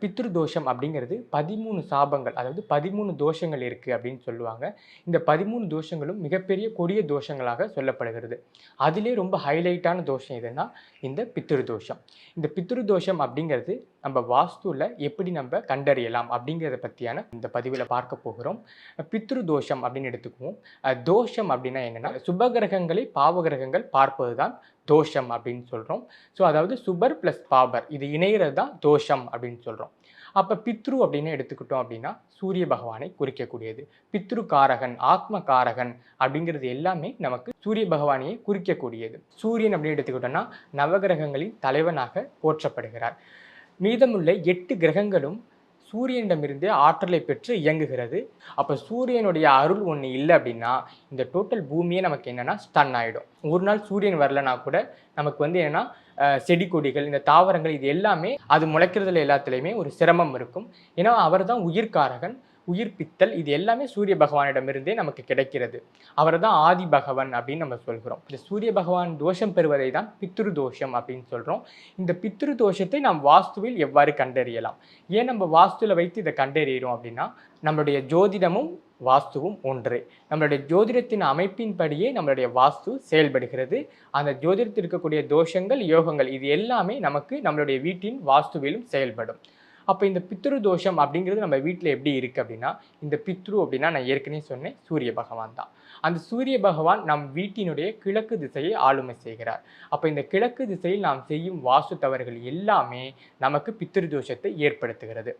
பித்ரு தோஷம் அப்படிங்கிறது பதிமூணு சாபங்கள் அதாவது பதிமூணு தோஷங்கள் இருக்குது அப்படின்னு சொல்லுவாங்க. இந்த பதிமூணு தோஷங்களும் மிகப்பெரிய கொடிய தோஷங்களாக சொல்லப்படுகிறது. அதிலே ரொம்ப ஹைலைட்டான தோஷம் எதுனா இந்த பித்ரு தோஷம் இந்த பித்ரு தோஷம் அப்படிங்கிறது நம்ம வாஸ்துவில் எப்படி நம்ம கண்டறியலாம் அப்படிங்கிறத பற்றியான இந்த பதிவில் பார்க்க போகிறோம். பித்ரு தோஷம் அப்படின்னு எடுத்துக்குவோம். தோஷம் அப்படின்னா என்னென்னா சுபகிரகங்களை பாவகிரகங்கள் பார்ப்பது தான் தோஷம் அப்படின்னு சொல்கிறோம் ஸோ அதாவது சுபர் ப்ளஸ் பாபர். இது இணையிறது தான் தோஷம் அப்படின்னு சொல்கிறோம் அப்போ பித்ரு அப்படின்னு எடுத்துக்கிட்டோம் அப்படின்னா சூரிய பகவானை குறிக்கக்கூடியது. பித்ரு காரகன் ஆத்ம காரகன் அப்படிங்கிறது எல்லாமே நமக்கு சூரிய பகவானையே குறிக்கக்கூடியது. சூரியன் அப்படின்னு எடுத்துக்கிட்டோம்னா நவகிரகங்களின் தலைவனாக போற்றப்படுகிறார். மீதமுள்ள எட்டு கிரகங்களும் சூரியனிடமிருந்தே ஆற்றலை பெற்று இயங்குகிறது. அப்போ சூரியனுடைய அருள் ஒன்று இல்லை அப்படின்னா இந்த டோட்டல் பூமியே நமக்கு என்னென்னா ஸ்டன் ஆகிடும் ஒரு நாள் சூரியன் வரலனா கூட நமக்கு வந்து என்னென்னா செடி கொடிகள் இந்த தாவரங்கள் இது எல்லாமே அது முளைக்கிறதுல எல்லாத்துலேயுமே ஒரு சிரமம் இருக்கும். ஏன்னா அவர் தான் உயிர்காரகன். உயிர்ப்பித்தல் இது எல்லாமே சூரிய பகவானிடமிருந்தே நமக்கு கிடைக்கிறது. அவர் தான் ஆதி பகவான் அப்படின்னு நம்ம சொல்கிறோம். இந்த சூரிய பகவான் தோஷம் பெறுவதை தான் பித்ரு தோஷம் அப்படின்னு சொல்கிறோம் இந்த பித்ரு தோஷத்தை நாம் வாஸ்துவில் எவ்வாறு கண்டறியலாம்? ஏன் நம்ம வாஸ்துவில் வைத்து இதை கண்டறிகிறோம் அப்படின்னா நம்மளுடைய ஜோதிடமும் வாஸ்துவும் ஒன்று. நம்மளுடைய ஜோதிடத்தின் அமைப்பின்படியே நம்மளுடைய வாஸ்து செயல்படுகிறது. அந்த ஜோதிடத்தில் இருக்கக்கூடிய தோஷங்கள் யோகங்கள் இது எல்லாமே நமக்கு நம்மளுடைய வீட்டின் வாஸ்துவிலும் செயல்படும். அப்போ இந்த பித்ரு தோஷம் அப்படிங்கிறது நம்ம வீட்டில் எப்படி இருக்குது அப்படின்னா இந்த பித்ரு அப்படின்னா நான் ஏற்கனவே சொன்னேன் சூரிய பகவான் தான். அந்த சூரிய பகவான் நம் வீட்டினுடைய கிழக்கு திசையை ஆளுமை செய்கிறார். அப்போ இந்த கிழக்கு திசையில் நாம் செய்யும் வாசு தவறுகள் எல்லாமே நமக்கு பித்ரு தோஷத்தை ஏற்படுத்துகிறது.